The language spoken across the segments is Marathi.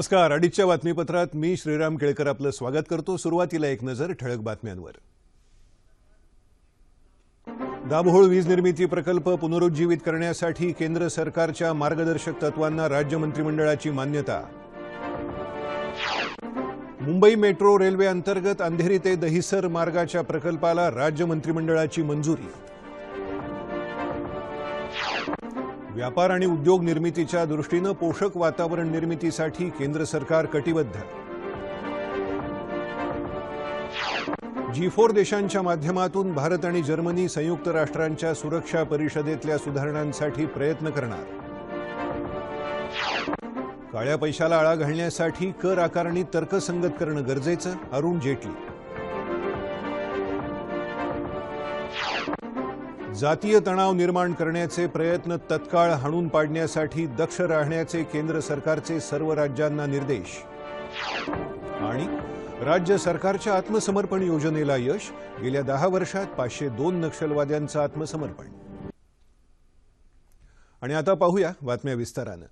नमस्कार. अडीचच्या बातमीपत्रात मी श्रीराम केळकर आपलं स्वागत करतो. सुरुवातीला एक नजर ठळक बातम्यांवर. दाभोळ वीज निर्मिती प्रकल्प पुनरुज्जीवित करण्यासाठी केंद्र सरकारच्या मार्गदर्शक तत्वांना राज्य मंत्रिमंडळाची मान्यता. मुंबई मेट्रो रेल्वे अंतर्गत अंधेरी ते दहिसर मार्गाच्या प्रकल्पाला राज्य मंत्रिमंडळाची मंजुरी. व्यापार आणि उद्योग निर्मितीच्या दृष्टीनं पोषक वातावरण निर्मितीसाठी केंद्र सरकार कटिबद्ध. जी फोर देशांच्या माध्यमातून भारत आणि जर्मनी संयुक्त राष्ट्रांच्या सुरक्षा परिषदेतल्या सुधारणांसाठी प्रयत्न करणार. काळ्या पैशाला आळा घालण्यासाठी कर आकारणी तर्कसंगत करणं गरजेचं अरुण जेटली. जातीय तणाव निर्माण करण्याचे प्रयत्न तत्काळ हाणून पाडण्यासाठी दक्ष राहण्याचे केंद्र सरकारचे सर्व राज्यांना निर्देश. आणि राज्य सरकारच्या आत्मसमर्पण योजनेला यश गेल्या दहा वर्षात पाचशे दोन नक्षलवाद्यांचं आत्मसमर्पण. आणि आता पाहूया बातम्या विस्तारानं.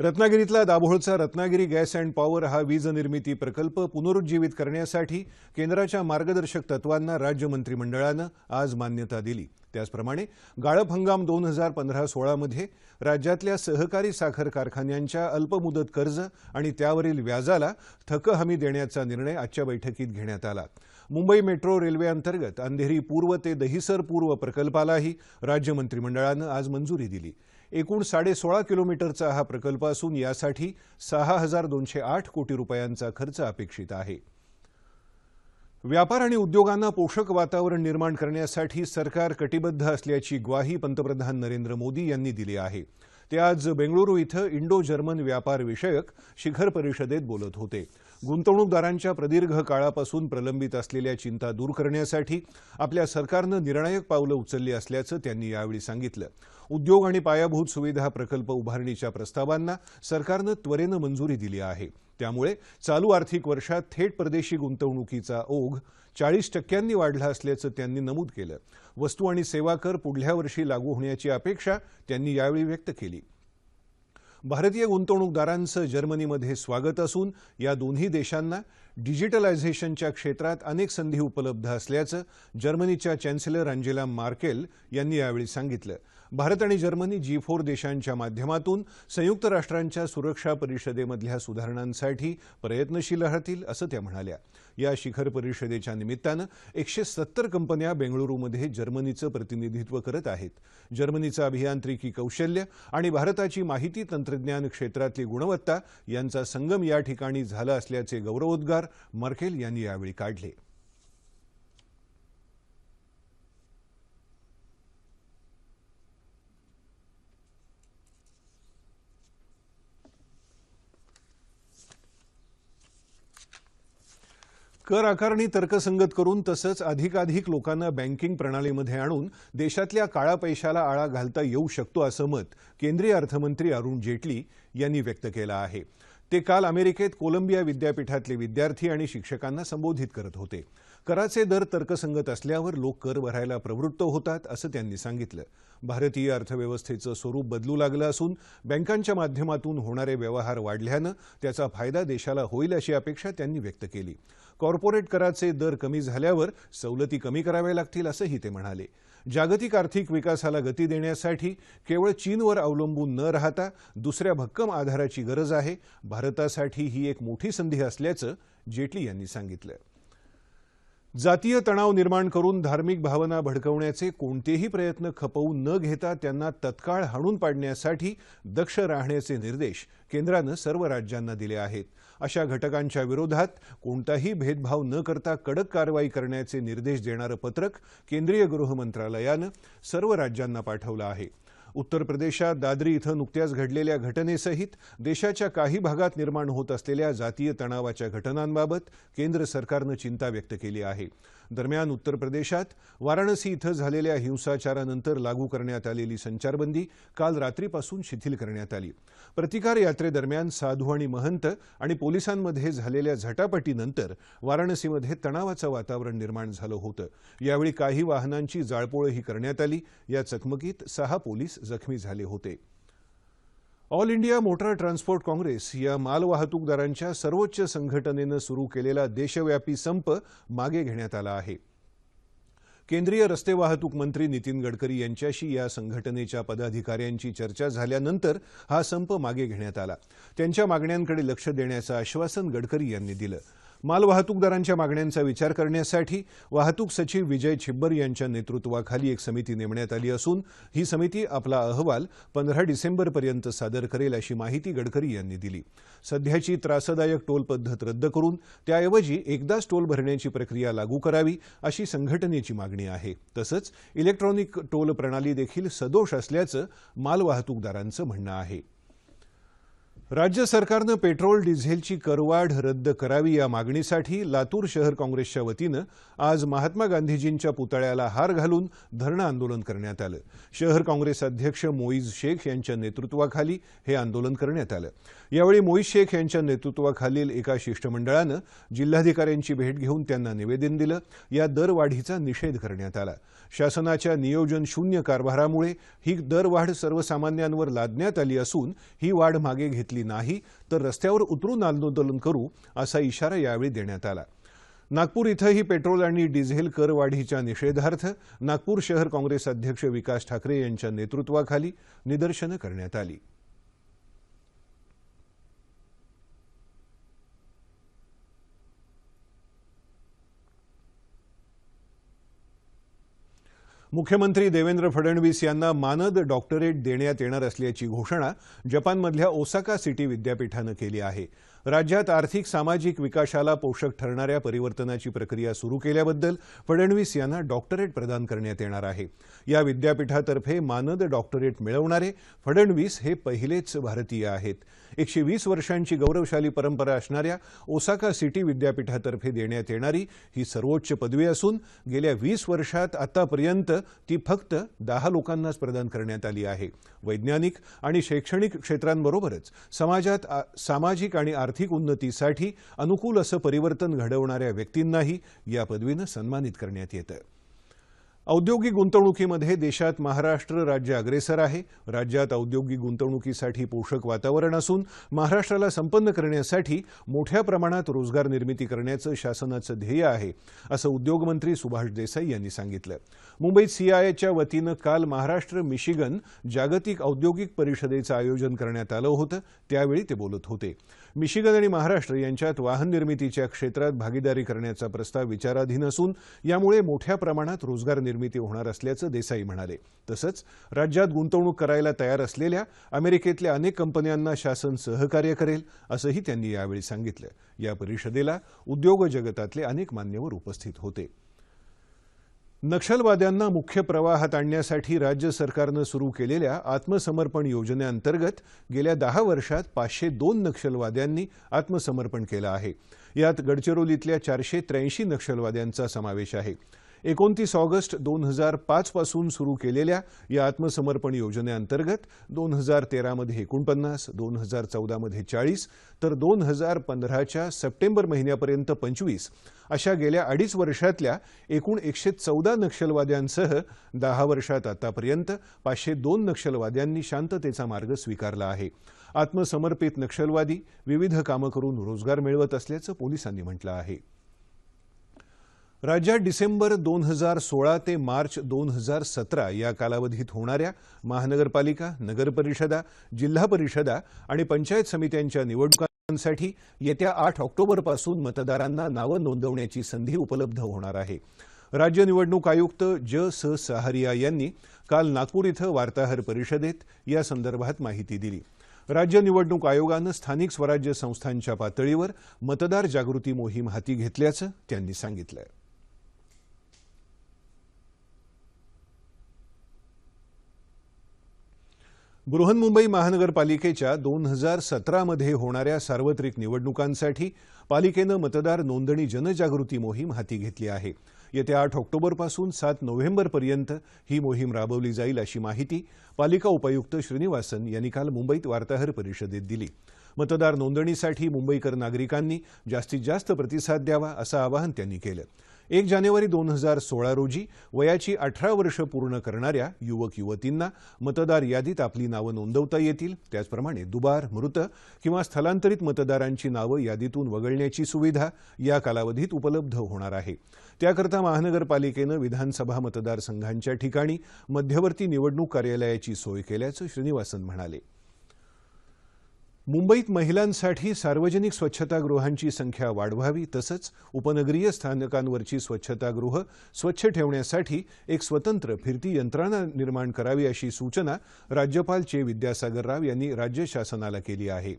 रत्नागिरीतला दाभोळचा रत्नागिरी गॅस अँड पॉवर हा वीज निर्मिती प्रकल्प पुनरुज्जीवित करण्यासाठी केंद्राच्या मार्गदर्शक तत्वांना राज्य मंत्रिमंडळानं आज मान्यता दिली. त्याचप्रमाणे गाळप हंगाम दोन हजार पंधरा सोळामध्ये राज्यातल्या सहकारी साखर कारखान्यांच्या अल्पमुदत कर्ज आणि त्यावरील व्याजाला थक हमी देण्याचा निर्णय आजच्या बैठकीत घेण्यात आला. मुंबई मेट्रो रेल्वे अंतर्गत अंधेरी पूर्व ते दहिसर पूर्व प्रकल्पालाही राज्य मंत्रिमंडळानं आज मंजुरी दिली. एकूण साडेसोळा किलोमीटरचा हा प्रकल्प असून यासाठी सहा हजार दोनशे आठ कोटी रुपयांचा खर्च अपेक्षित आहे. व्यापार आणि उद्योगांना पोषक वातावरण निर्माण करण्यासाठी सरकार कटिबद्ध असल्याची ग्वाही पंतप्रधान नरेंद्र मोदी यांनी दिली आहे. ते आज बेंगळुरू इथं इंडो जर्मन व्यापार विषयक शिखर परिषदेत बोलत होते. गुंतवणूकदारांच्या प्रदीर्घ काळापासून प्रलंबित असलेल्या चिंता दूर करण्यासाठी आपल्या सरकारनं निर्णायक पावलं उचलली असल्याचं त्यांनी यावेळी सांगितलं. उद्योग आणि पायाभूत सुविधा प्रकल्प उभारणीच्या प्रस्तावांना सरकारनं त्वरेनं मंजुरी दिली आहे. त्यामुळे चालू आर्थिक वर्षात थेट परदेशी गुंतवणुकीचा ओघ चाळीस टक्क्यांनी वाढला असल्याचं त्यांनी नमूद केलं. वस्तू आणि सेवा कर पुढल्या वर्षी लागू होण्याची अपेक्षा त्यांनी यावेळी व्यक्त केली. भारतीय गुंतवणूकदारांचं जर्मनीमध्ये स्वागत असून या दोन्ही देशांना डिजिटलायझेशनच्या क्षेत्रात अनेक संधी उपलब्ध असल्याचं जर्मनीच्या चॅन्सेलर अंजेला मार्केल यांनी यावेळी सांगितलं. भारत आणि जर्मनी जी फोर देशांच्या माध्यमातून संयुक्त राष्ट्रांच्या सुरक्षा परिषदेमधल्या सुधारणांसाठी प्रयत्नशील राहतील असं त्या म्हणाल्या. या शिखर परिषदेच्या निमित्तानं एकशे सत्तर कंपन्या बेंगळुरूमध्ये जर्मनीचं प्रतिनिधित्व करत आहेत. जर्मनीचं अभियांत्रिकी कौशल्य आणि भारताची माहिती तंत्रज्ञान क्षेत्रातली गुणवत्ता यांचा संगम या ठिकाणी झाला असल्याचे गौरवोद्गार मर्केल यांनी यावेळी काढले. कर आकारणी तर्कसंगत करून तसंच अधिकाधिक लोकांना बँकिंग प्रणालीमध्ये आणून देशातल्या काळा पैशाला आळा घालता येऊ शकतो असं मत केंद्रीय अर्थमंत्री अरुण जेटली यांनी व्यक्त केलं आहे. ते काल अमेरिकेत कोलंबिया विद्यापीठातले विद्यार्थी आणि शिक्षकांना संबोधित करत होते. कराचे दर तर्कसंगत असल्यावर लोक कर भरायला प्रवृत्त होतात असं त्यांनी सांगितलं. भारतीय अर्थव्यवस्थेचं स्वरूप बदलू लागलं असून बँकांच्या माध्यमातून होणारे व्यवहार वाढल्यानं त्याचा फायदा देशाला होईल अशी अपेक्षा त्यांनी व्यक्त केली. कॉर्पोरेट कराचे दर कमी झाल्यावर सवलती कमी कराव्या लागतील असंही ते म्हणाले. जागतिक आर्थिक विकासाला गती देण्यासाठी केवळ चीनवर अवलंबून न राहता दुसऱ्या भक्कम आधाराची गरज आहे. भारतासाठी ही एक मोठी संधी असल्याचं जेटली यांनी सांगितलं. जातीय तणाव निर्माण करून धार्मिक भावना भडकवण्याचे कोणतेही प्रयत्न खपवून न घेता त्यांना तत्काळ हाणून पाडण्यासाठी दक्ष राहण्याचे निर्देश केंद्रानं सर्व राज्यांना दिले आहेत. अशा घटकांच्या विरोधात कोणताही भेदभाव न करता कडक कारवाई करण्याचे निर्देश देणारं पत्रक केंद्रीय गृह मंत्रालयानं सर्व राज्यांना पाठवलं आहे. उत्तर प्रदेशात दादरी इथं नुकत्याच घडलेल्या घटनेसहित देशाच्या काही भागात निर्माण होत असलेल्या जातीय तणावाच्या घटनांबाबत केंद्र सरकारनं चिंता व्यक्त केली आहे. दरम्यान उत्तर प्रदेशात वाराणसी इथं झालेल्या हिंसाचारानंतर लागू करण्यात आलेली संचारबंदी काल रात्रीपासून शिथिल करण्यात आली. प्रतिकार यात्रेदरम्यान साधू आणि महंत आणि पोलिसांमध्ये झालेल्या झटापटीनंतर वाराणसीमध्ये तणावाचं वातावरण निर्माण झालं होतं. यावेळी काही वाहनांची जाळपोळही करण्यात आली. या चकमकीत सहा पोलीस जखमी झाले होते. All India motor transport congress या मालवाहतूकदारांच्या सर्वोच्च संघटनेनं सुरू केलेला देशव्यापी संप मागे घेण्यात आला आहे. केंद्रीय रस्ते वाहतूक मंत्री नितीन गडकरी यांच्याशी या संघटनेच्या पदाधिकाऱ्यांची चर्चा झाल्यानंतर हा संप मागे घेण्यात आला. त्यांच्या मागण्यांकडे लक्ष देण्याचं आश्वासन गडकरी यांनी दिलं. मालवाहतूकदारांच्या मागण्यांचा विचार करण्यासाठी वाहतूक सचिव विजय छिब्बर यांच्या नेतृत्वाखाली एक समिती नेमण्यात आली असून ही समिती आपला अहवाल पंधरा डिसेंबरपर्यंत सादर करेल अशी माहिती गडकरी यांनी दिली. सध्याची त्रासदायक टोल पद्धत रद्द करून त्याऐवजी एकदाच टोल भरण्याची प्रक्रिया लागू करावी अशी संघटनेची मागणी आहे. तसंच इलेक्ट्रॉनिक टोल प्रणाली देखील सदोष असल्याचं मालवाहतूकदारांचं म्हणणं आहे. राज्य सरकारनं पेट्रोल डिझेलची करवाढ रद्द करावी या मागणीसाठी लातूर शहर काँग्रेसच्या वतीनं आज महात्मा गांधीजींच्या पुतळ्याला हार घालून धरणं आंदोलन करण्यात आलं. शहर काँग्रेस अध्यक्ष मोईज शेख यांच्या नेतृत्वाखाली हे आंदोलन करण्यात आलं. यावेळी मोईज शेख यांच्या नेतृत्वाखालील एका शिष्टमंडळानं जिल्हाधिकाऱ्यांची भेट घेऊन त्यांना निवेदन दिलं. या दरवाढीचा निषेध करण्यात आला. शासनाच्या नियोजन शून्य कारभारामुळे ही दरवाढ सर्वसामान्यांवर लादण्यात आली असून ही वाढ मागे घेतली नाही तर रस्त्यावर उतरून आंदोलन करू असा इशारा यावेळी देण्यात आला. नागपूर इथंही पेट्रोल आणि डिझेल करवाढीच्या निषेधार्थ नागपूर शहर काँग्रेस अध्यक्ष विकास ठाकरे यांच्या नेतृत्वाखाली निदर्शनं करण्यात आली. मुख्यमंत्री देवेंद्र फडणवीस यांना मानद डॉक्टरेट देण्यात येणार असल्याची घोषणा जपानमधल्या ओसाका सिटी विद्यापीठानं केली आहे. राज्यात आर्थिक सामाजिक विकासाला पोषक ठरणाऱ्या परिवर्तनाची प्रक्रिया सुरू केल्याबद्दल फडणवीस यांना डॉक्टरेट प्रदान करण्यात येणार आहे. या विद्यापीठातर्फे मानद डॉक्टरेट मिळवणारे फडणवीस हे पहिलेच भारतीय आहेत. एकशे वीस वर्षांची गौरवशाली परंपरा असणाऱ्या ओसाका सिटी विद्यापीठातर्फे देण्यात येणारी ही सर्वोच्च पदवी असून गेल्या वीस वर्षात आतापर्यंत ती फक्त दहा लोकांनाच प्रदान करण्यात आली आहे. वैज्ञानिक आणि शैक्षणिक क्षेत्रांबरोबरच समाजात आ- सामाजिक आणि आर्थिक आर्थिक उन्नतीसाठी अनुकूल असं परिवर्तन घडवणाऱ्या व्यक्तींनाही या पदवीनं सन्मानित करण्यात येतं. औद्योगिक गुंतवणुकीमध्ये देशात महाराष्ट्र राज्य अग्रेसर आहे. राज्यात औद्योगिक गुंतवणुकीसाठी पोषक वातावरण असून महाराष्ट्राला संपन्न करण्यासाठी मोठ्या प्रमाणात रोजगार निर्मिती करण्याचं शासनाचं ध्येय आहे असं उद्योगमंत्री सुभाष देसाई यांनी सांगितलं. मुंबईत सीआयएच्या वतीनं काल महाराष्ट्र मिशिगन जागतिक औद्योगिक परिषदेचं आयोजन करण्यात आलं होतं. त्यावेळी ते बोलत होते. मिशिगन आणि महाराष्ट्र यांच्यात वाहन निर्मितीच्या क्षेत्रात भागीदारी करण्याचा प्रस्ताव विचाराधीन असून यामुळे मोठ्या प्रमाणात रोजगार निर्मिती होणार असल्याचं देसाई म्हणाले. तसंच राज्यात गुंतवणूक करायला तयार असलेल्या अमेरिकेतल्या अनेक कंपन्यांना शासन सहकार्य करेल असंही त्यांनी यावेळी सांगितलं. या परिषदेला उद्योग जगतातले अनेक मान्यवर उपस्थित होते. नक्षलवाद्यांना मुख्य प्रवाहात आणण्यासाठी राज्य सरकारनं सुरू केलेल्या आत्मसमर्पण योजनेअंतर्गत गेल्या दहा वर्षात पाचशे दोन नक्षलवाद्यांनी आत्मसमर्पण केलं आहे. यात गडचिरोलीतल्या चारशे त्र्याऐंशी नक्षलवाद्यांचा समावेश आहे. एकोणतीस ऑगस्ट दोन हजार पाचपासून सुरू केलेल्या या आत्मसमर्पण योजनेअंतर्गत दोन हजार तेरामध्ये एकोणपन्नास दोन हजार चौदामध्ये चाळीस तर दोन हजार पंधराच्या सप्टेंबर महिन्यापर्यंत पंचवीस अशा गेल्या अडीच वर्षातल्या एकूण एकशे चौदा नक्षलवाद्यांसह दहा वर्षात आतापर्यंत पाचशे दोन नक्षलवाद्यांनी शांततेचा मार्ग स्वीकारला आहे. आत्मसमर्पित नक्षलवादी विविध कामं करून रोजगार मिळवत असल्याचं पोलिसांनी म्हटलं आहे. राज्यात डिसेंबर दोन हजार सोळा ते मार्च दोन हजार सतरा या कालावधीत होणाऱ्या महानगरपालिका नगरपरिषदा जिल्हा परिषदा आणि पंचायत समित्यांच्या निवडणुकांसाठी येत्या आठ ऑक्टोबरपासून मतदारांना नावं नोंदवण्याची संधी उपलब्ध होणार आहे. राज्य निवडणूक आयुक्त ज. स. सहारिया यांनी काल नागपूर इथं वार्ताहर परिषदेत या संदर्भात माहिती दिली. राज्य निवडणूक आयोगानं स्थानिक स्वराज्य संस्थांच्या पातळीवर मतदार जागृती मोहीम हाती घेतल्याचं त्यांनी सांगितलं. बृहन्मुंबई महानगरपालिकेच्या दोन हजार सतरामध्ये होणाऱ्या सार्वत्रिक निवडणुकांसाठी पालिकेनं मतदार नोंदणी जनजागृती मोहीम हाती घेतली आहे. येत्या आठ ऑक्टोबरपासून सात नोव्हेंबरपर्यंत ही मोहीम राबवली जाईल अशी माहिती पालिका उपायुक्त श्रीनिवासन यांनी काल मुंबईत वार्ताहर परिषदेत दिली. मतदार नोंदणीसाठी मुंबईकर नागरिकांनी जास्तीत जास्त प्रतिसाद द्यावा असं आवाहन त्यांनी केलं. एक जानेवारी दोन हजार सोळा रोजी वयाची अठरा वर्ष पूर्ण करणाऱ्या युवक युवतींना मतदार यादीत आपली नावं नोंदवता येतील. त्याचप्रमाणे दुबार मृत किंवा स्थलांतरित मतदारांची नावं यादीतून वगळण्याची सुविधा या कालावधीत उपलब्ध होणार आहे. त्याकरता महानगरपालिकेनं विधानसभा मतदारसंघांच्या ठिकाणी मध्यवर्ती निवडणूक कार्यालयाची सोय केल्याचं श्रीनिवासन म्हणाले. मुंबईत महिलांसाठी सार्वजनिक स्वच्छतागृहांची संख्या वाढवावी तसंच उपनगरीय स्थानकांवरची स्वच्छतागृह स्वच्छ ठेवण्यासाठी एक स्वतंत्र फिरती यंत्रणा निर्माण करावी अशी सूचना राज्यपाल चे विद्यासागर राव यांनी राज्य शासनाला केली आहे.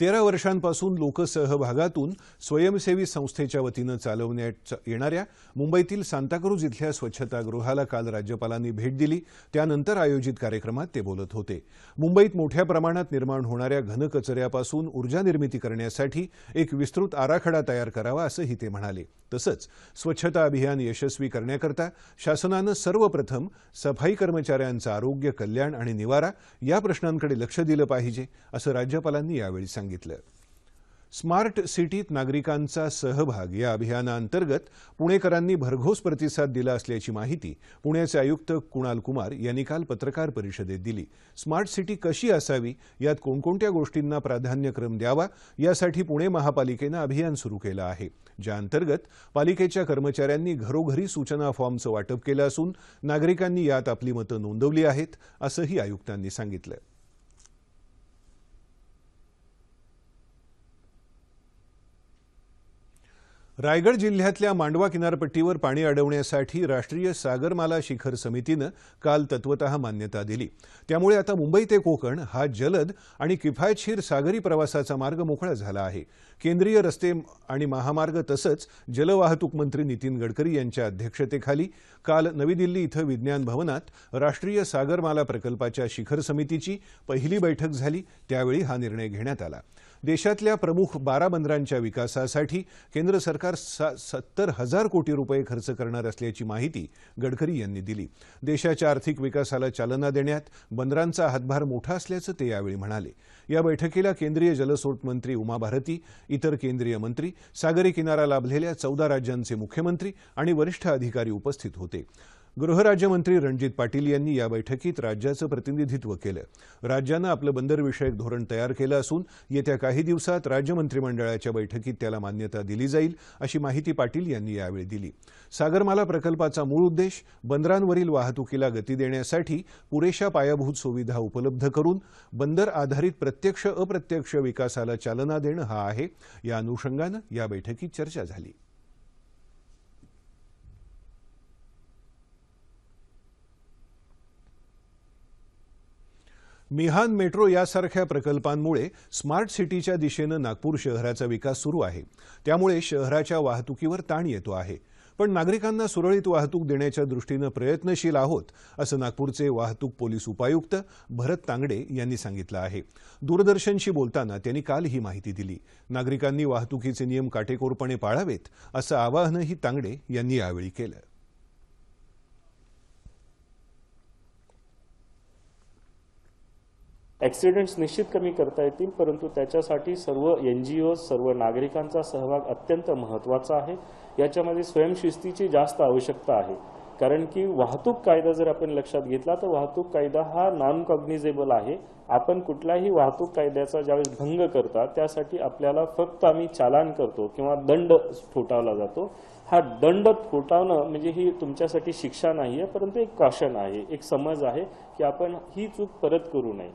तेरा वर्षांपासून लोकसहभागातून स्वयंसेवी संस्थेच्या वतीनं चालवण्यात येणाऱ्या मुंबईतील सांताक्रूज इथल्या स्वच्छतागृहाला काल राज्यपालांनी भेट दिली. त्यानंतर आयोजित कार्यक्रमात ते बोलत होते. मुंबईत मोठ्या प्रमाणात निर्माण होणाऱ्या घनकचऱ्यापासून ऊर्जा निर्मिती करण्यासाठी एक विस्तृत आराखडा तयार करावा असंही ते म्हणाले. तसंच स्वच्छता अभियान यशस्वी करण्याकरता शासनानं सर्वप्रथम सफाई कर्मचाऱ्यांचं आरोग्य कल्याण आणि निवारा या प्रश्नांकडे लक्ष दिलं पाहिजे असं राज्यपालांनी यावेळी सांगितलं. स्मार्ट सिटीत नागरिकांचा सहभाग या अभियानाअंतर्गत पुणेकरांनी भरघोस प्रतिसाद दिला असल्याची माहिती पुण्याचे आयुक्त कुणाल कुमार यांनी काल पत्रकार परिषदेत दिली. स्मार्ट सिटी कशी असावी? यात कोणकोणत्या गोष्टींना प्राधान्यक्रम द्यावा? यासाठी पुणे महापालिकेनं अभियान सुरू केलं आहे. ज्या अंतर्गत पालिकेच्या कर्मचाऱ्यांनी घरोघरी सूचना फॉर्मचं वाटप केलं असून नागरिकांनी यात आपली मतं नोंदवली आहेत असंही आयुक्तांनी सांगितलं. रायगड जिल्ह्यातल्या मांडवा किनारपट्टीवर पाणी अडवण्यासाठी राष्ट्रीय सागरमाला शिखर समितीनं काल तत्वत मान्यता दिली. त्यामुळे आता मुंबई ते कोकण हा जलद आणि किफायतशीर सागरी प्रवासाचा मार्ग मोकळा झाला आहे. केंद्रीय रस्ते आणि महामार्ग तसंच जलवाहतूक मंत्री नितीन गडकरी यांच्या अध्यक्षतेखाली काल नवी दिल्ली इथं विज्ञान भवनात राष्ट्रीय सागरमाला प्रकल्पाच्या शिखर समितीची पहिली बैठक झाली. त्यावेळी हा निर्णय घेण्यात आला. देशातल्या प्रमुख बारा बंदरांच्या विकासासाठी केंद्र सरकार सत्तर हजार कोटी रुपये खर्च करणार असल्याची माहिती गडकरी यांनी दिली. देशाच्या आर्थिक विकासाला चालना देण्यात बंदरांचा हातभार मोठा असल्याचं ते यावेळी म्हणाले. या बैठकीला केंद्रीय जलस्रोत मंत्री उमा भारती इतर केंद्रीय मंत्री सागरी किनारा लाभलेल्या चौदा राज्यांचे मुख्यमंत्री आणि वरिष्ठ अधिकारी उपस्थित होते. गृहराज्यमंत्री रणजित पाटील यांनी या बैठकीत राज्याचं प्रतिनिधित्व केलं. राज्यानं आपलं बंदरविषयक धोरण तयार केलं असून येत्या काही दिवसात राज्य मंत्रिमंडळाच्या बैठकीत त्याला मान्यता दिली जाईल अशी माहिती पाटील यांनी यावेळी दिली. सागरमाला प्रकल्पाचा मूळ उद्देश बंदरांवरील वाहतुकीला गती देण्यासाठी पुरेशा पायाभूत सुविधा उपलब्ध करून बंदर आधारित प्रत्यक्ष अप्रत्यक्ष विकासाला चालना देणं हा आहे. या अनुषंगानं या बैठकीत चर्चा झाली. मिहान मेट्रो यासारख्या प्रकल्पांमुळे स्मार्ट सिटीच्या दिशेनं नागपूर शहराचा विकास सुरू आहे. त्यामुळे शहराच्या वाहतुकीवर ताण येतो आहे. पण नागरिकांना सुरळीत वाहतूक देण्याच्या दृष्टीनं प्रयत्नशील आहोत असं नागपूरचे वाहतूक पोलीस उपायुक्त भरत तांगडे यांनी सांगितलं आहे. दूरदर्शनशी बोलताना त्यांनी काल ही माहिती दिली. नागरिकांनी वाहतुकीचे नियम काटेकोरपणे पाळावेत असं आवाहनही तांगडे यांनी यावेळी केलं. ॲक्सिडेंट्स निश्चित कमी करता येतील परंतु त्याच्यासाठी सर्व एन जी ओ सर्व नागरिकांचा सहभाग अत्यंत महत्त्वाचा आहे. याच्यामध्ये स्वयंशिस्तीची जास्त आवश्यकता आहे. कारण की वाहतूक कायदा जर आपण लक्षात घेतला तर वाहतूक कायदा हा नॉन कॉग्निझेबल आहे. आपण कुठलाही वाहतूक कायद्याचा ज्यावेळेस भंग करता त्यासाठी आपल्याला फक्त आम्ही चालान करतो किंवा दंड ठोठावला जातो. हा दंड ठोठावणं म्हणजे ही तुमच्यासाठी शिक्षा नाही आहे परंतु एक कॉशन आहे एक समज आहे की आपण ही चूक परत करू नये.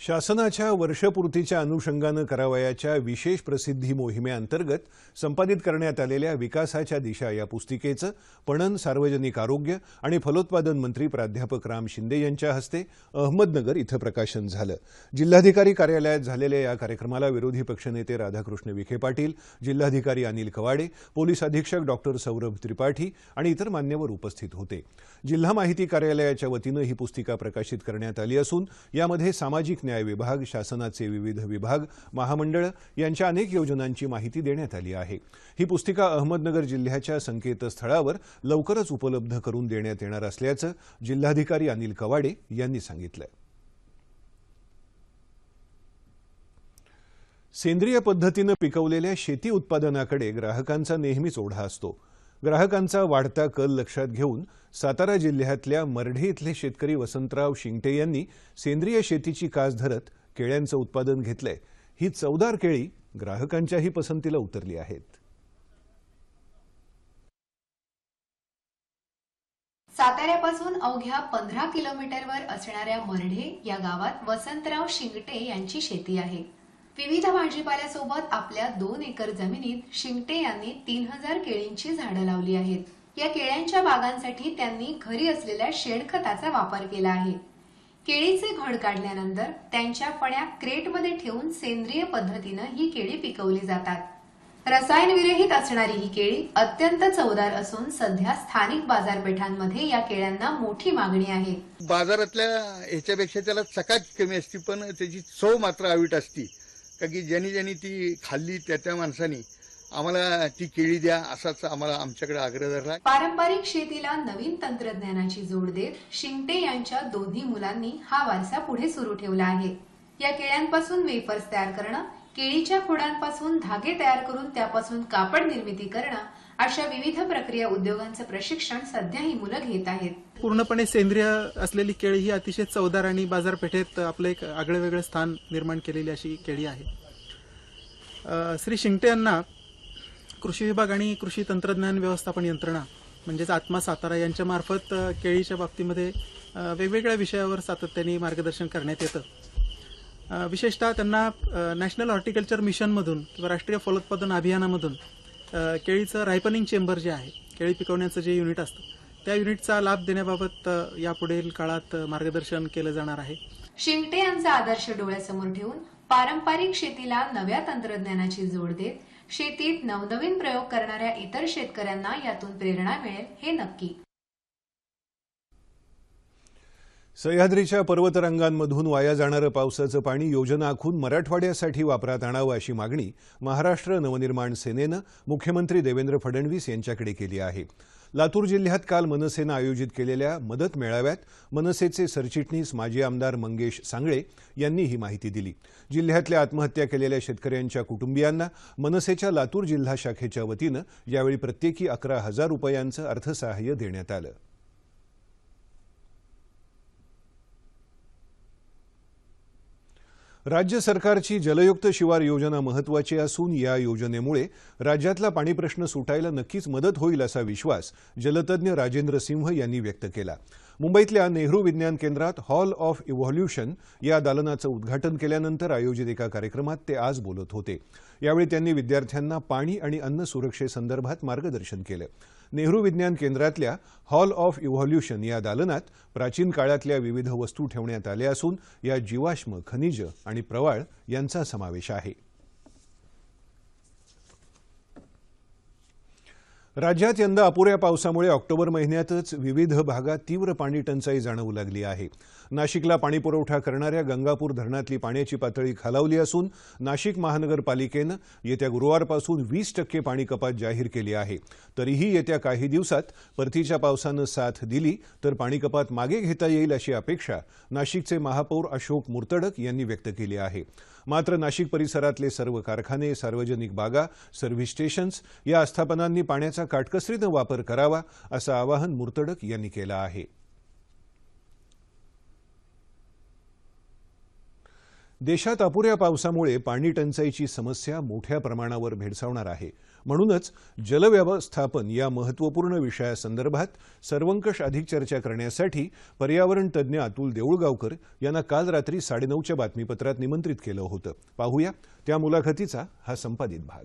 शासनाच्या वर्षपूर्तीच्या अनुषंगानं करावयाच्या विशेष प्रसिद्धी मोहिमेअंतर्गत संपादित करण्यात आलेल्या विकासाच्या दिशा या पुस्तिकेचं पणन सार्वजनिक आरोग्य आणि फलोत्पादन मंत्री प्राध्यापक राम शिंदे यांच्या हस्ते अहमदनगर इथं प्रकाशन झालं. जिल्हाधिकारी कार्यालयात झालेल्या या कार्यक्रमाला विरोधी पक्षनेते राधाकृष्ण विखे पाटील जिल्हाधिकारी अनिल कवाडे पोलीस अधीक्षक डॉक्टर सौरभ त्रिपाठी आणि इतर मान्यवर उपस्थित होते. जिल्हा माहिती कार्यालयाच्या वतीनं ही पुस्तिका प्रकाशित करण्यात आली असून यामध्ये सामाजिक न्याय विभाग शासनाचे विविध विभाग महामंडळ यांच्या अनेक योजनांची माहिती देण्यात आली आहे. ही पुस्तिका अहमदनगर जिल्ह्याच्या संकेतस्थळावर लवकरच उपलब्ध करून देण्यात येणार असल्याचं जिल्हाधिकारी अनिल कवाडे यांनी सांगितलं सेंद्रिय पद्धतीनं पिकवलेल्या शेती उत्पादनाकडे ग्राहकांचा नेहमीच ओढा असतो. ग्राहकांचा वाढता कल लक्षात घेऊन सातारा जिल्ह्यातल्या मर्ढे इथले शेतकरी वसंतराव शिंगटे यांनी सेंद्रिय शेतीची कास धरत केळ्यांचं उत्पादन घेतलंय. ही चवदार केळी ग्राहकांच्याही पसंतीला उतरली आहेत. साताऱ्यापासून अवघ्या पंधरा किलोमीटरवर असणाऱ्या मर्ढे या गावात वसंतराव शिंगटे यांची शेती आहे. विविध भाजीपाल्यासोबत आपल्या दोन एकर जमिनीत शिंगटे यांनी तीन हजार केळींची झाडं लावली आहेत. या केळ्यांच्या बागांसाठी त्यांनी घरी असलेल्या शेणखताचा वापर केला आहे. केळीचे घड काढल्यानंतर त्यांच्या फण्या क्रेटमध्ये ठेवून सेंद्रिय पद्धतीनं ही केळी पिकवली जातात. रसायन विरहित असणारी ही केळी अत्यंत चवदार असून सध्या स्थानिक बाजारपेठांमध्ये या केळ्यांना मोठी मागणी आहे. बाजारातल्या ह्याच्यापेक्षा त्याला चकाच कमी असते पण त्याची चव मात्र आवीट असती. का की ज्यांनी ज्यांनी ती खाल्ली त्या त्या माणसानी आम्हाला ती केळी द्या असाच आम्हाला आमच्याकडे आग्रह धरला पारंपरिक शेतीला नवीन तंत्रज्ञानाची जोड देत शिंगटे यांच्या दोन्ही मुलांनी हा वारसा पुढे सुरू ठेवला आहे. या केळ्यांपासून वेफर्स तयार करणं केळीच्या खोडांपासून धागे तयार करून त्यापासून कापड निर्मिती करणं अशा विविध प्रक्रिया उद्योगांचं प्रशिक्षण सध्या ही मुलं घेत आहेत. पूर्णपणे सेंद्रिय असलेली केळी ही अतिशय चवदार आणि बाजारपेठेत आपलं एक आगळे वेगळे स्थान निर्माण केलेली अशी केळी आहे. श्री शिंगटे यांना कृषी विभाग आणि कृषी तंत्रज्ञान व्यवस्थापन यंत्रणा म्हणजेच आत्मा सातारा यांच्यामार्फत मार्फत केळीच्या बाबतीमध्ये वेगवेगळ्या विषयावर सातत्याने मार्गदर्शन करण्यात येतं. विशेषतः त्यांना नॅशनल हॉर्टिकल्चर मिशनमधून किंवा राष्ट्रीय फलोत्पादन अभियानामधून केळीचं रायपनिंग चेंबर जे आहे केळी पिकवण्याचं जे युनिट असतं त्या युनिटचा लाभ देण्याबाबत यापुढील काळात मार्गदर्शन केलं जाणार आहे. शिंगटे यांचा आदर्श डोळ्यासमोर ठेवून पारंपरिक शेतीला नव्या तंत्रज्ञानाची जोड देत शेतीत नवनवीन प्रयोग करणाऱ्या इतर शेतकऱ्यांना यातून प्रेरणा मिळेल हे नक्की. सह्याद्रीच्या पर्वतरांगांमधून वाया जाणारं पावसाचं पाणी योजना आखून मराठवाड्यासाठी वापरात आणावं अशी मागणी महाराष्ट्र नवनिर्माण सेनेनं मुख्यमंत्री देवेंद्र फडणवीस यांच्याकडे केली आहे. लातूर जिल्ह्यात काल मनसेनं आयोजित केलेल्या मदत मेळाव्यात मनसेचे सरचिटणीस माजी आमदार मंगेश सांगळे यांनी ही माहिती दिली. जिल्ह्यातल्या आत्महत्या केलेल्या शेतकऱ्यांच्या कुटुंबियांना मनसेच्या लातूर जिल्हा शाखेच्या वतीनं यावेळी प्रत्येकी अकरा हजार रुपयांचं अर्थसहाय्य देण्यात आलं. राज्य सरकारची जलयुक्त शिवार योजना महत्वाची असून या योजनेमुळे राज्यातला पाणी प्रश्न सुटायला नक्कीच मदत होईल असा विश्वास जलतज्ञ राजेंद्र सिंह यांनी व्यक्त केला. मुंबईतल्या नेहरू विज्ञान केंद्रात हॉल ऑफ इव्हॉल्युशन या दालनाचं उद्घाटन केल्यानंतर आयोजित एका कार्यक्रमात ते आज बोलत होते. यावेळी त्यांनी विद्यार्थ्यांना पाणी आणि अन्न सुरक्षेसंदर्भात मार्गदर्शन केलं. नेहरू विज्ञान केंद्रातल्या हॉल ऑफ इव्हॉल्युशन या दालनात प्राचीन काळातल्या विविध वस्तू ठेवण्यात आल्या असून या जीवाश्म खनिज आणि प्रवाळ यांचा समावेश आहे. राज्यात यंदा अपुऱ्या पावसामुळे ऑक्टोबर महिन्यातच विविध भागात तीव्र पाणी टंचाई जाणवू लागली आहे. नाशिकला पाणीपुरवठा करणाऱ्या गंगापूर धरणातली पाण्याची पातळी खालावली असून नाशिक महानगरपालिकेनं येत्या गुरुवारपासून वीस टक्के पाणी कपात जाहीर केली आहे. तरीही येत्या काही दिवसात परतीच्या पावसानं साथ दिली तर पाणी कपात मागे घेता येईल अशी अपेक्षा नाशिकचे महापौर अशोक मुर्तडक यांनी व्यक्त केली आहे. मात्र नाशिक परिसरातले सर्व कारखाने सार्वजनिक बागा सर्व्हिस स्टेशन्स या आस्थापनांनी पाण्याचा काटकसरीनं वापर करावा असं आवाहन मुर्तडक यांनी केलं आहे. देशात अपुऱ्या पावसामुळे पाणी टंचाईची समस्या मोठ्या प्रमाणावर भेडसावणार आहे. म्हणूनच जलव्यवस्थापन या महत्त्वपूर्ण विषयासंदर्भात सर्वंकष अधिक चर्चा करण्यासाठी पर्यावरण तज्ज्ञ अतुल देऊळगावकर यांना काल रात्री साडेनऊच्या बातमीपत्रात निमंत्रित केलं होतं. पाहूया. त्या मुलाखतीचा हा संपादित भाग.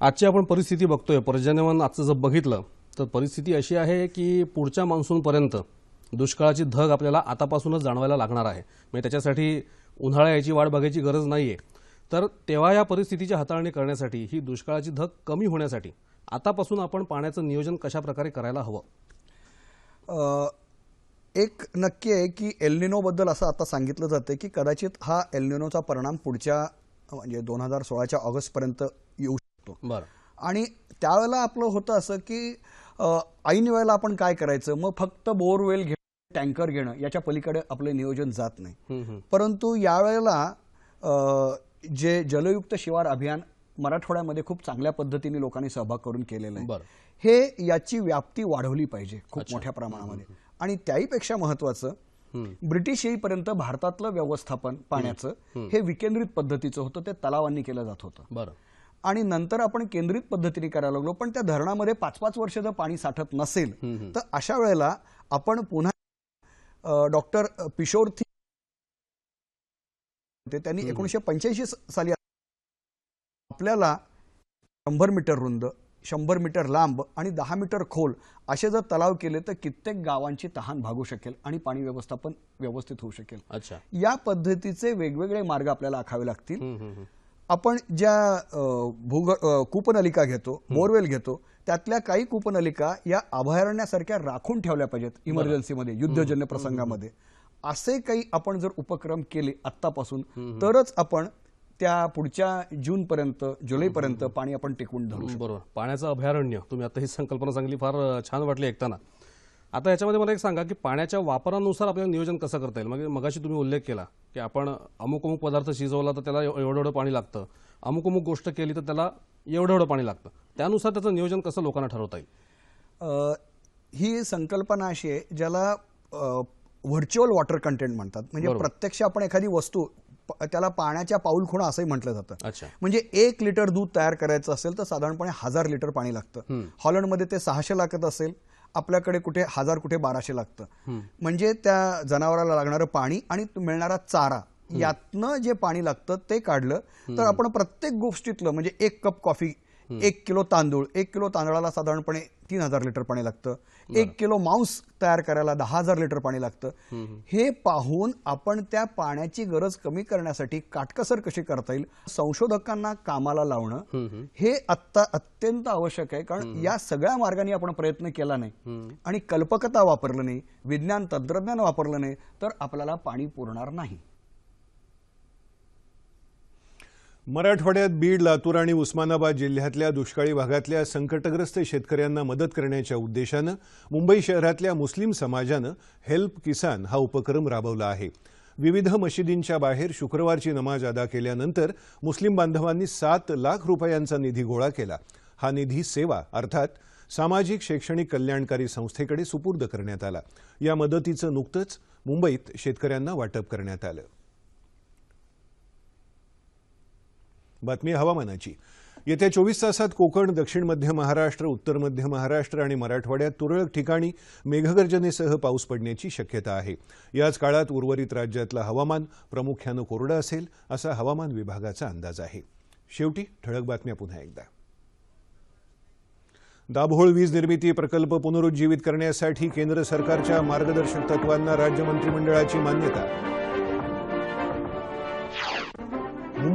आजची आपण परिस्थिती बघतोय. पर्जन्यमान आजचं जर बघितलं तर परिस्थिती अशी आहे की पुढच्या मान्सूनपर्यंत दुष्काळाची धग आपल्याला आतापासूनच जाणवायला लागणार आहे. म्हणजे त्याच्यासाठी उन्हाळा याची वाट बघायची गरज नाहीये. तर तेव्हा या परिस्थितीची हाताळणी करण्यासाठी ही दुष्काळाची धग कमी होण्यासाठी आतापासून आपण पाण्याचं नियोजन कशा प्रकारे करायला हवं? एक नक्की आहे की एल्निनोबद्दल असं आता सांगितलं जातं की कदाचित हा एल्निनोचा परिणाम पुढच्या म्हणजे दोन हजार सोळाच्या ऑगस्टपर्यंत येऊ शकतो. बरं. आणि त्यावेळेला आपलं होतं असं की ऐन वेळेला आपण काय करायचं? मग फक्त बोरवेल घे टँकर घेणं याच्या पलीकडे आपलं नियोजन जात नाही. परंतु यावेळेला जे जलयुक्त शिवार अभियान मराठवाड्यामध्ये खूप चांगल्या पद्धतीने लोकांनी सहभाग करून केलेलं आहे. हे याची व्याप्ती वाढवली पाहिजे खूप मोठ्या प्रमाणामध्ये. आणि त्याहीपेक्षा महत्वाचं ब्रिटिश येईपर्यंत भारतातलं व्यवस्थापन पाण्याचं हे विकेंद्रित पद्धतीचं होतं ते तलावांनी केलं जात होतं. बरं. आणि नंतर आपण केंद्रित पद्धतीने करायला लागलो पण त्या धरणामध्ये पाच पाच वर्ष जर पाणी साठत नसेल तर अशा वेळेला आपण पुन्हा डॉक्टर पिशोरथी ते त्यांनी एकोणीशे पंच्याऐंशी साली आपल्याला शंभर मीटर रुंद शंभर मीटर लांब आणि दहा मीटर खोल असे जर तलाव केले तर कित्येक गावांची तहान भागू शकेल आणि पाणी व्यवस्थापन व्यवस्थित होऊ शकेल. अच्छा. या पद्धतीचे वेगवेगळे मार्ग आपल्याला आखावे लागतील. आपण ज्या भूग कूपनलिका घेतो बोरवेल घेतो त्यातल्या काही कूपनलिका या अभयारण्यासारख्या राखून ठेवल्या पाहिजेत इमर्जन्सीमध्ये युद्धजन्य प्रसंगामध्ये. असे काही आपण जर उपक्रम केले आत्तापासून तरच आपण त्या पुढच्या जूनपर्यंत जुलैपर्यंत पाणी आपण टिकवून धरू बरोबर. पाण्याचं अभयारण्य तुम्ही आता ही संकल्पना सांगली फार छान वाटली ऐकताना. आता याच्यामध्ये मला एक सांगा की पाण्याच्या वापरानुसार आपल्याला नियोजन कसं करता येईल? म्हणजे मगाशी तुम्ही उल्लेख केला की आपण अमुक अमुक पदार्थ शिजवला तर त्याला एव- एवढं एवढं पाणी लागतं. अमुक अमुक गोष्ट केली तर त्याला एवढं एवढं पाणी लागतं. त्यानुसार त्याचं नियोजन कसं लोकांना ठरवता येईल? ही संकल्पना अशी आहे ज्याला व्हर्च्युअल वॉटर कंटेंट म्हणतात. म्हणजे प्रत्यक्ष आपण एखादी वस्तू त्याला पाण्याच्या पाऊल खुणा असंही म्हटलं जातं. म्हणजे एक लिटर दूध तयार करायचं असेल तर साधारणपणे हजार लिटर पाणी लागतं. हॉलंडमध्ये ते सहाशे लागत असेल आपल्याकडे कुठे हजार कुठे बाराशे लागतं. म्हणजे त्या जनावराला लागणारं पाणी आणि मिळणारा चारा यातनं जे पाणी लागतं ते काढलं तर आपण प्रत्येक गोष्टीतलं म्हणजे एक कप कॉफी एक किलो तांदूळ एक किलो तांदळाला साधारणपणे तीन हजार लिटर पाणी लागतं. एक किलो मांस तयार करायला दहा हजार लिटर पाणी लागतं. हे पाहून आपण त्या पाण्याची गरज कमी करण्यासाठी काटकसर कशी करता येईल संशोधकांना कामाला लावणं हे आत्ता अत्यंत आवश्यक आहे. कारण या सगळ्या मार्गाने आपण प्रयत्न केला नाही. आणि कल्पकता वापरलं नाही विज्ञान तंत्रज्ञान वापरलं नाही तर आपल्याला पाणी पुरणार नाही. मराठवाड्यात बीड लातूर आणि उस्मानाबाद जिल्ह्यातल्या दुष्काळी भागातल्या संकटग्रस्त शेतकऱ्यांना मदत करण्याच्या उद्देशानं मुंबई शहरातल्या मुस्लिम समाजानं हेल्प किसान हा उपक्रम राबवला आहे. विविध मशिदींच्या बाहेर शुक्रवारची नमाज अदा केल्यानंतर मुस्लिम बांधवांनी सात लाख रुपयांचा निधी गोळा केला. हा निधी सेवा अर्थात सामाजिक शैक्षणिक कल्याणकारी संस्थेकडे सुपूर्द करण्यात आला. या मदतीचं नुकतंच मुंबईत शेतकऱ्यांना वाटप करण्यात आलं. बातमी हवामानाची. येत्या चोवीस तासात कोकण दक्षिण मध्य महाराष्ट्र उत्तर मध्य महाराष्ट्र आणि मराठवाड्यात तुरळक ठिकाणी मेघगर्जनेसह पाऊस पडण्याची शक्यता आहे. याच काळात उर्वरित राज्यातलं हवामान प्रामुख्यानं कोरडं असेल असा हवामान विभागाचा अंदाज आहे. शेवटी ठळक बातम्या पुन्हा एकदा. दाभोळ वीज निर्मिती प्रकल्प पुनरुज्जीवित करण्यासाठी केंद्र सरकारच्या मार्गदर्शक तत्वांना राज्य मंत्रिमंडळाची मान्यता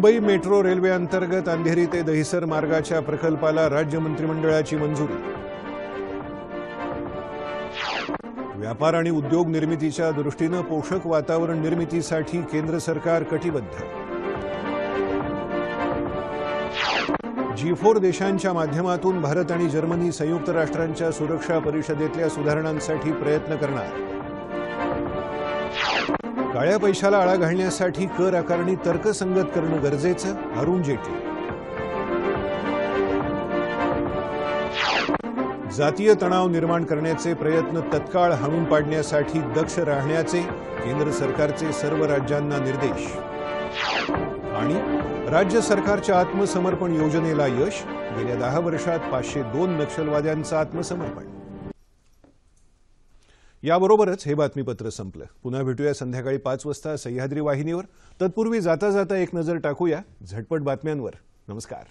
मुंबई मेट्रो रेल्वे अंतर्गत अंधेरी ते दहिसर मार्गाच्या प्रकल्पाला राज्य मंत्रिमंडळाची मंजुरी. व्यापार आणि उद्योग निर्मितीच्या दृष्टीनं पोषक वातावरण निर्मितीसाठी केंद्र सरकार कटिबद्ध. जी फोर देशांच्या माध्यमातून भारत आणि जर्मनी संयुक्त राष्ट्रांच्या सुरक्षा परिषदेतल्या सुधारणांसाठी प्रयत्न करणार. काळ्या पैशाला आळा घालण्यासाठी कर आकारणी तर्कसंगत करणं गरजेचं अरुण जेटली. जातीय तणाव निर्माण करण्याचे प्रयत्न तत्काळ हाणून पाडण्यासाठी दक्ष राहण्याचे केंद्र सरकारचे सर्व राज्यांना निर्देश. आणि राज्य सरकारच्या आत्मसमर्पण योजनेला यश गेल्या दहा वर्षात पाचशे दोन नक्षलवाद्यांचं आत्मसमर्पण. याबरोबरच हे बातमीपत्र संपलं. पुन्हा भेटूया संध्याकाळी पाच वाजता सह्याद्री वाहिनीवर. तत्पूर्वी जाता जाता एक नजर टाकूया झटपट बातम्यांवर. नमस्कार.